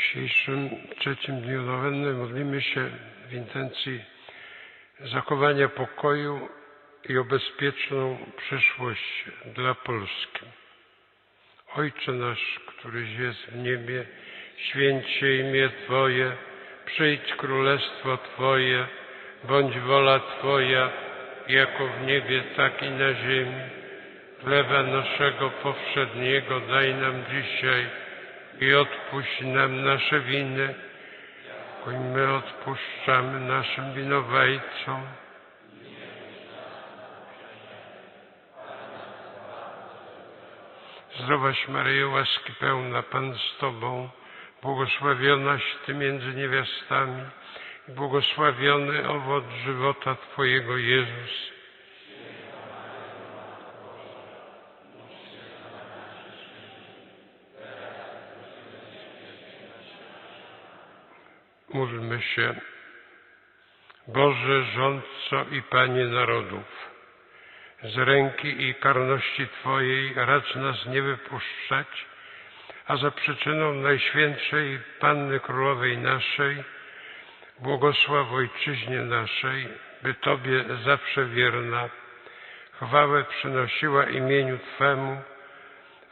dzisiejszym trzecim dniu nowenny modlimy się w intencji zachowania pokoju i o bezpieczną przyszłość dla Polski. Ojcze nasz, któryś jest w niebie, święć się imię Twoje, przyjdź królestwo Twoje, bądź wola Twoja, jako w niebie, tak i na ziemi. Chleba naszego powszedniego daj nam dzisiaj i odpuść nam nasze winy, jak my odpuszczamy naszym winowajcom. Zdrowaś Maryjo, łaski pełna, Pan z Tobą, błogosławionaś Ty między niewiastami i błogosławiony owoc żywota Twojego Jezus. Módlmy się. Boże, rządco i Panie narodów, z ręki i karności Twojej racz nas nie wypuszczać, a za przyczyną Najświętszej Panny Królowej naszej, błogosław Ojczyźnie naszej, by Tobie zawsze wierna, chwałę przynosiła imieniu Twemu,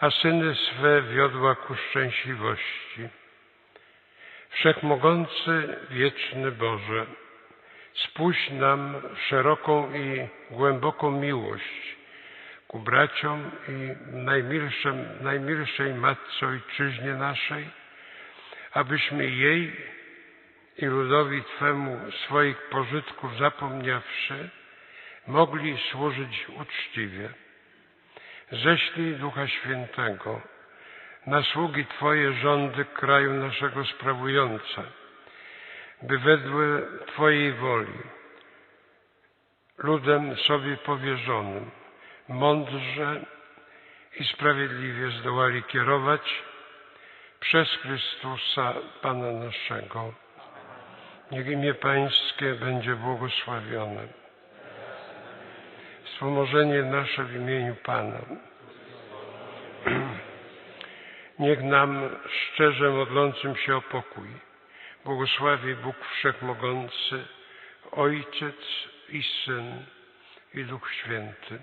a syny swe wiodła ku szczęśliwości. Wszechmogący, wieczny Boże, spuść nam szeroką i głęboką miłość ku braciom i najmilszym, najmilszej Matce Ojczyźnie naszej, abyśmy jej i ludowi Twemu swoich pożytków zapomniawszy, mogli służyć uczciwie. Ześlij Ducha Świętego, na sługi Twoje rządy kraju naszego sprawujące, by wedle Twojej woli, ludem sobie powierzonym, mądrze i sprawiedliwie zdołali kierować przez Chrystusa Pana naszego. Niech imię Pańskie będzie błogosławione. Wspomożenie nasze w imieniu Pana. Niech nam szczerze modlącym się o pokój błogosławi Bóg Wszechmogący, Ojciec i Syn i Duch Święty.